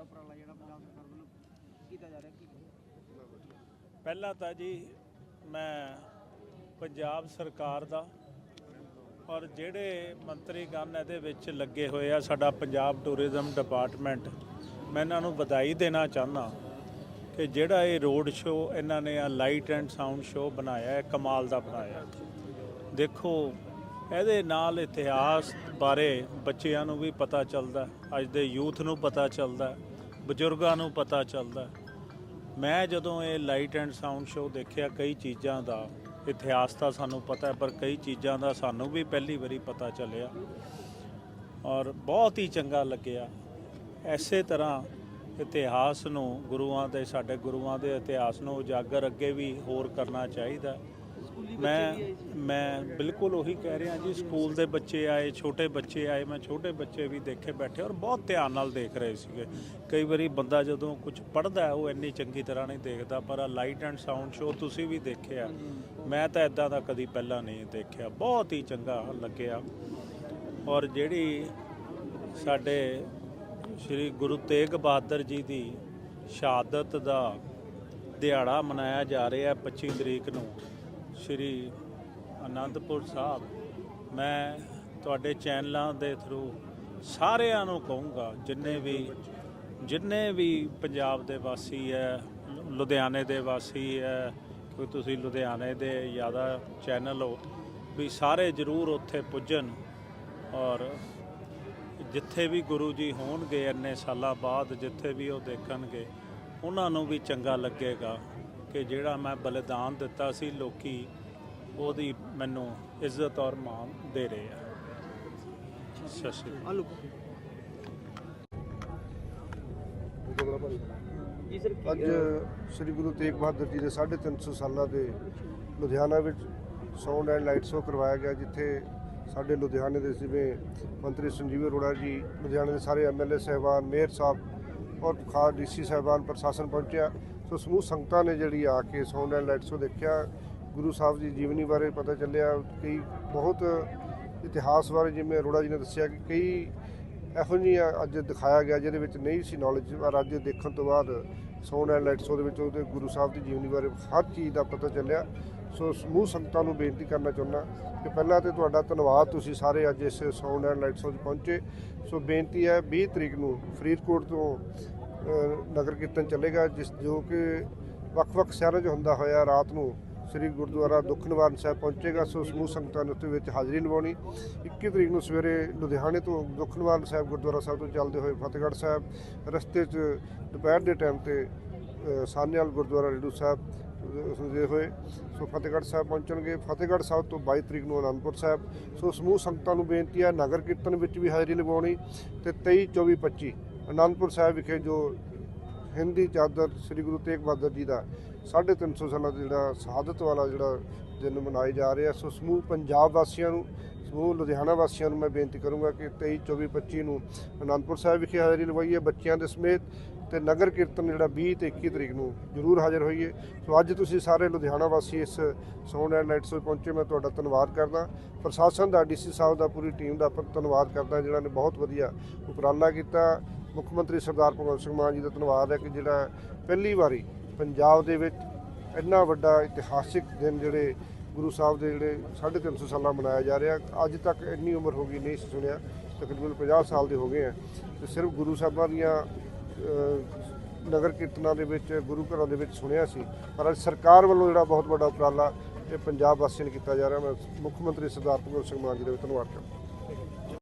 ਵੱਡਾ ਉਪਰਾਲਾ ਜਿਹੜਾ ਪੰਜਾਬ ਸਰਕਾਰ ਵੱਲੋਂ ਕੀਤਾ ਜਾ ਰਿਹਾ, ਕੀ ਪਹਿਲਾਂ ਤਾਂ ਜੀ ਮੈਂ ਪੰਜਾਬ ਸਰਕਾਰ ਦਾ ਔਰ ਜਿਹੜੇ ਮੰਤਰੀਗਣ ਇਹਦੇ ਵਿੱਚ ਲੱਗੇ ਹੋਏ ਆ, ਸਾਡਾ ਪੰਜਾਬ ਟੂਰਿਜ਼ਮ ਡਿਪਾਰਟਮੈਂਟ ਮੈਂ ਇਹਨਾਂ ਨੂੰ ਵਧਾਈ ਦੇਣਾ ਚਾਹੁੰਦਾ ਕਿ ਜਿਹੜਾ ਇਹ ਰੋਡ ਸ਼ੋਅ ਇਹਨਾਂ ਨੇ ਆ ਲਾਈਟ ਐਂਡ ਸਾਊਂਡ ਸ਼ੋਅ ਬਣਾਇਆ ਹੈ ਕਮਾਲ ਦਾ ਬਣਾਇਆ। ਦੇਖੋ, ਇਹਦੇ ਨਾਲ ਇਤਿਹਾਸ ਬਾਰੇ ਬੱਚਿਆਂ ਨੂੰ ਵੀ ਪਤਾ ਚੱਲਦਾ, ਅੱਜ ਦੇ ਯੂਥ ਨੂੰ ਪਤਾ ਚੱਲਦਾ। ਬਜ਼ੁਰਗਾਂ ਨੂੰ ਪਤਾ ਚੱਲਦਾ ਮੈਂ ਜਦੋਂ ਇਹ ਲਾਈਟ ਐਂਡ ਸਾਊਂਡ ਸ਼ੋਅ ਦੇਖਿਆ, ਕਈ ਚੀਜ਼ਾਂ ਦਾ ਇਤਿਹਾਸ ਤਾਂ ਸਾਨੂੰ ਪਤਾ ਹੈ, ਪਰ ਕਈ ਚੀਜ਼ਾਂ ਦਾ ਸਾਨੂੰ ਵੀ ਪਹਿਲੀ ਵਾਰੀ ਪਤਾ ਚੱਲਿਆ। ਔਰ ਬਹੁਤ ਹੀ ਚੰਗਾ ਲੱਗਿਆ। ਐਸੇ ਤਰ੍ਹਾਂ ਇਤਿਹਾਸ ਨੂੰ ਗੁਰੂਆਂ ਦੇ, ਸਾਡੇ ਗੁਰੂਆਂ ਦੇ ਇਤਿਹਾਸ ਨੂੰ ਉਜਾਗਰ ਅੱਗੇ ਵੀ ਹੋਰ ਕਰਨਾ ਚਾਹੀਦਾ ਮੈਂ ਮੈਂ ਬਿਲਕੁਲ ਉਹੀ ਕਹਿ ਰਿਹਾ ਜੀ, ਸਕੂਲ ਦੇ ਬੱਚੇ ਆਏ, ਛੋਟੇ ਬੱਚੇ ਆਏ, ਮੈਂ ਛੋਟੇ ਬੱਚੇ ਵੀ ਦੇਖੇ ਬੈਠੇ ਔਰ ਬਹੁਤ ਧਿਆਨ ਨਾਲ ਦੇਖ ਰਹੇ ਸੀਗੇ। ਕਈ ਵਾਰੀ ਬੰਦਾ ਜਦੋਂ ਕੁਝ ਪੜ੍ਹਦਾ ਉਹ ਇੰਨੀ ਚੰਗੀ ਤਰ੍ਹਾਂ ਨਹੀਂ ਦੇਖਦਾ, ਪਰ ਆ ਲਾਈਟ ਐਂਡ ਸਾਊਂਡ ਸ਼ੋਅ ਤੁਸੀਂ ਵੀ ਦੇਖਿਆ। ਮੈਂ ਤਾਂ ਇਦਾਂ ਦਾ ਕਦੀ ਪਹਿਲਾਂ ਨਹੀਂ ਦੇਖਿਆ। ਬਹੁਤ ਹੀ ਚੰਗਾ ਲੱਗਿਆ। ਔਰ ਜਿਹੜੀ ਸਾਡੇ ਸ੍ਰੀ ਗੁਰੂ ਤੇਗ ਬਹਾਦਰ ਜੀ ਦੀ ਸ਼ਹਾਦਤ ਦਾ ਦਿਹਾੜਾ ਮਨਾਇਆ ਜਾ ਰਿਹਾ ਹੈ 25 ਤਰੀਕ ਨੂੰ ਸ੍ਰੀ ਆਨੰਦਪੁਰ ਸਾਹਿਬ, ਮੈਂ ਤੁਹਾਡੇ ਚੈਨਲਾਂ ਦੇ ਥਰੂ ਸਾਰਿਆਂ ਨੂੰ ਕਹੂੰਗਾ, ਜਿੰਨੇ ਵੀ ਜਿੰਨੇ ਵੀ ਪੰਜਾਬ ਦੇ ਵਾਸੀ ਹੈ, ਲੁਧਿਆਣੇ ਦੇ ਵਾਸੀ ਹੈ, ਕੋਈ ਤੁਸੀਂ ਲੁਧਿਆਣੇ ਦੇ ਜ਼ਿਆਦਾ ਚੈਨਲ ਹੋ, ਵੀ ਸਾਰੇ ਜ਼ਰੂਰ ਉੱਥੇ ਪੁੱਜਣ ਔਰ ਜਿੱਥੇ ਵੀ ਗੁਰੂ ਜੀ ਹੋਣਗੇ ਇੰਨੇ ਸਾਲਾਂ ਬਾਅਦ, ਜਿੱਥੇ ਵੀ ਉਹ ਦੇਖਣਗੇ, ਉਹਨਾਂ ਨੂੰ ਵੀ ਚੰਗਾ ਲੱਗੇਗਾ ਕਿ ਜਿਹੜਾ ਮੈਂ ਬਲੀਦਾਨ ਦਿੱਤਾ ਸੀ ਲੋਕੀ ਉਹਦੀ ਮੈਨੂੰ ਇੱਜ਼ਤ ਔਰ ਮਾਣ ਦੇ ਰਹੇ ਆ। ਸਤਿ ਸ਼੍ਰੀ ਅਕਾਲ। ਅੱਜ ਸ੍ਰੀ ਗੁਰੂ ਤੇਗ ਬਹਾਦਰ ਜੀ ਦੇ 350 ਸਾਲਾਂ ਦੇ ਲੁਧਿਆਣਾ ਵਿੱਚ ਸਾਊਂਡ ਐਂਡ ਲਾਈਟ ਸ਼ੋਅ ਕਰਵਾਇਆ ਗਿਆ ਜਿੱਥੇ ਸਾਡੇ ਲੁਧਿਆਣੇ ਦੇ ਜਿਵੇਂ ਮੰਤਰੀ ਸੰਜੀਵ ਅਰੋੜਾ ਜੀ ਲੁਧਿਆਣੇ ਦੇ ਸਾਰੇ ਐਮਐਲਏ ਸਹਿਬਾਨ ਮੇਅਰ ਸਾਹਿਬ ਔਰ ਖਾਸ ਡੀਸੀ ਸਹਿਬਾਨ ਪ੍ਰਸ਼ਾਸਨ ਪਹੁੰਚਿਆ। ਸੋ ਸਮੂਹ ਸੰਗਤਾਂ ਨੇ ਜਿਹੜੀ ਆ ਕੇ ਸਾਊਂਡ ਐਂਡ ਲਾਈਟ ਸ਼ੋਅ ਦੇਖਿਆ। ਗੁਰੂ ਸਾਹਿਬ ਦੀ ਜੀਵਨੀ ਬਾਰੇ ਪਤਾ ਚੱਲਿਆ, ਕਈ ਬਹੁਤ ਇਤਿਹਾਸ ਬਾਰੇ ਜਿਵੇਂ ਅਰੋੜਾ ਜੀ ਨੇ ਦੱਸਿਆ ਕਿ ਕਈ ਇਹੋ ਜਿਹੀਆਂ ਅੱਜ ਦਿਖਾਇਆ ਗਿਆ ਜਿਹਦੇ ਵਿੱਚ ਨਹੀਂ ਸੀ ਨੌਲੇਜ ਪਰ ਅੱਜ ਦੇਖਣ ਤੋਂ ਬਾਅਦ ਸਾਊਂਡ ਐਂਡ ਲਾਈਟ ਸੋ ਦੇ ਵਿੱਚ ਉਹਦੇ ਗੁਰੂ ਸਾਹਿਬ ਦੀ ਜੀਵਨੀ ਬਾਰੇ ਹਰ ਚੀਜ਼ ਦਾ ਪਤਾ ਚੱਲਿਆ। ਸੋ ਸਮੂਹ ਸੰਗਤਾਂ ਨੂੰ ਬੇਨਤੀ ਕਰਨਾ ਚਾਹੁੰਦਾ ਕਿ ਪਹਿਲਾਂ ਤੇ ਤੁਹਾਡਾ ਧੰਨਵਾਦ, ਤੁਸੀਂ ਸਾਰੇ ਅੱਜ ਇਸ ਸਾਊਂਡ ਐਂਡ ਲਾਈਟ ਸ਼ੋਅ 'ਚ ਪਹੁੰਚੇ। ਸੋ ਬੇਨਤੀ ਹੈ 20 ਤਰੀਕ ਨੂੰ ਫਰੀਦਕੋਟ ਤੋਂ ਨਗਰ ਕੀਰਤਨ ਚੱਲੇਗਾ, ਜਿਸ ਜੋ ਕਿ ਵੱਖ-ਵੱਖ ਸ਼ਹਿਰਾਂ 'ਚ ਹੁੰਦਾ ਹੋਇਆ ਰਾਤ ਨੂੰ ਸ੍ਰੀ ਗੁਰਦੁਆਰਾ ਦੁੱਖ ਨਿਵਾਰਨ ਸਾਹਿਬ ਪਹੁੰਚੇਗਾ ਸੋ ਸਮੂਹ ਸੰਗਤਾਂ ਨੇ ਉੱਥੇ ਵਿੱਚ ਹਾਜ਼ਰੀ ਲਵਾਉਣੀ 21 ਤਰੀਕ ਨੂੰ ਸਵੇਰੇ ਲੁਧਿਆਣੇ ਤੋਂ ਦੁੱਖ ਨਿਵਾਰਨ ਸਾਹਿਬ ਗੁਰਦੁਆਰਾ ਸਾਹਿਬ ਤੋਂ ਚੱਲਦੇ ਹੋਏ ਫਤਿਹਗੜ੍ਹ ਸਾਹਿਬ ਰਸਤੇ 'ਚ ਦੁਪਹਿਰ ਦੇ ਟਾਈਮ ਤੇ ਅ, ਗੁਰਦੁਆਰਾ ਰੇਡੂ ਸਾਹਿਬ ਅ, ਦੇ ਹੋਏ। ਸੋ ਫਤਿਹਗੜ੍ਹ ਸਾਹਿਬ ਪਹੁੰਚਣਗੇ। ਫਤਿਹਗੜ੍ਹ ਸਾਹਿਬ ਤੋਂ 22 ਤਰੀਕ ਨੂੰ ਅਨੰਦਪੁਰ ਸਾਹਿਬ। ਸੋ ਸਮੂਹ ਸੰਗਤਾਂ ਨੂੰ ਬੇਨਤੀ ਹੈ ਨਗਰ ਕੀਰਤਨ ਵਿੱਚ ਵੀ ਹਾਜ਼ਰੀ ਲਵਾਉਣੀ ਤੇ 23 24 25 ਅਨੰਦਪੁਰ ਸਾਹਿਬ ਵਿਖੇ ਜੋ ਹਿੰਦੀ ਚਾਦਰ ਸ੍ਰੀ ਗੁਰੂ ਤੇਗ ਬਹਾਦਰ ਜੀ ਦਾ 350 ਸਾਲਾਂ ਦਾ ਜਿਹੜਾ ਸ਼ਹਾਦਤ ਵਾਲਾ ਜਿਹੜਾ ਦਿਨ ਮਨਾਏ ਜਾ ਰਿਹਾ ਸੋ ਸਮੂਹ ਪੰਜਾਬ ਵਾਸੀਆਂ ਨੂੰ, ਸਮੂਹ ਲੁਧਿਆਣਾ ਵਾਸੀਆਂ ਨੂੰ ਮੈਂ ਬੇਨਤੀ ਕਰੂੰਗਾ ਕਿ 23 24 25 ਨੂੰ ਅਨੰਦਪੁਰ ਸਾਹਿਬ ਵਿਖੇ ਹਾਜ਼ਰੀ ਲਵਾਈਏ। ਬੱਚਿਆਂ ਦੇ ਸਮੇਤ ਤੇ ਨਗਰ ਕੀਰਤਨ ਜਿਹੜਾ 20 ਤੇ 21 ਤਰੀਕ ਨੂੰ ਜ਼ਰੂਰ ਹਾਜ਼ਰ ਹੋਈਏ। ਸੋ ਅੱਜ ਤੁਸੀਂ ਸਾਰੇ ਲੁਧਿਆਣਾ ਵਾਸੀ ਇਸ ਸਾਊਂਡ ਐਂਡ ਲਾਈਟਸ ਵਿੱਚ ਪਹੁੰਚੇ। ਮੈਂ ਤੁਹਾਡਾ ਧੰਨਵਾਦ ਕਰਦਾ। ਪ੍ਰਸ਼ਾਸਨ ਦਾ ਡੀਸੀ ਸਾਹਿਬ ਦਾ, ਪੂਰੀ ਟੀਮ ਦਾ ਧੰਨਵਾਦ ਕਰਦਾ ਜਿਹੜਾ ਨੇ ਬਹੁਤ ਵਧੀਆ ਉਪਰਾਲਾ ਕੀਤਾ। ਮੁੱਖ ਮੰਤਰੀ ਸਰਦਾਰ ਭਗਵੰਤ ਸਿੰਘ ਮਾਨ ਜੀ ਦਾ ਧੰਨਵਾਦ ਹੈ ਕਿ ਜਿਹੜਾ ਪਹਿਲੀ ਵਾਰੀ ਪੰਜਾਬ ਦੇ ਵਿੱਚ ਇੰਨਾ ਵੱਡਾ ਇਤਿਹਾਸਿਕ ਦਿਨ ਜਿਹੜੇ ਗੁਰੂ ਸਾਹਿਬ ਦੇ ਜਿਹੜੇ 350 ਸਾਲਾਂ ਮਨਾਇਆ ਜਾ ਰਿਹਾ, ਅੱਜ ਤੱਕ ਇੰਨੀ ਉਮਰ ਹੋ ਗਈ, ਨਹੀਂ ਸੁਣਿਆ, ਤਕਰੀਬਨ 50 ਸਾਲ ਦੇ ਹੋ ਗਏ ਆ। ਤੇ ਸਿਰਫ ਗੁਰੂ ਸਾਹਿਬਾਂ ਦੀਆਂ ਨਗਰ ਕੀਰਤਨਾਂ ਦੇ ਵਿੱਚ, ਗੁਰੂ ਘਰਾਂ ਦੇ ਵਿੱਚ ਸੁਣਿਆ ਸੀ। ਪਰ ਅੱਜ ਸਰਕਾਰ ਵੱਲੋਂ ਜਿਹੜਾ ਬਹੁਤ ਵੱਡਾ ਉਪਰਾਲਾ ਇਹ ਪੰਜਾਬ ਵਾਸੀਆਂ ਨੇ ਕੀਤਾ ਜਾ ਰਿਹਾ, ਮੈਂ ਮੁੱਖ ਮੰਤਰੀ ਸਰਦਾਰ ਭਗਵੰਤ ਸਿੰਘ ਮਾਨ ਜੀ ਦਾ ਵੀ ਧੰਨਵਾਦ ਕਰਦਾ।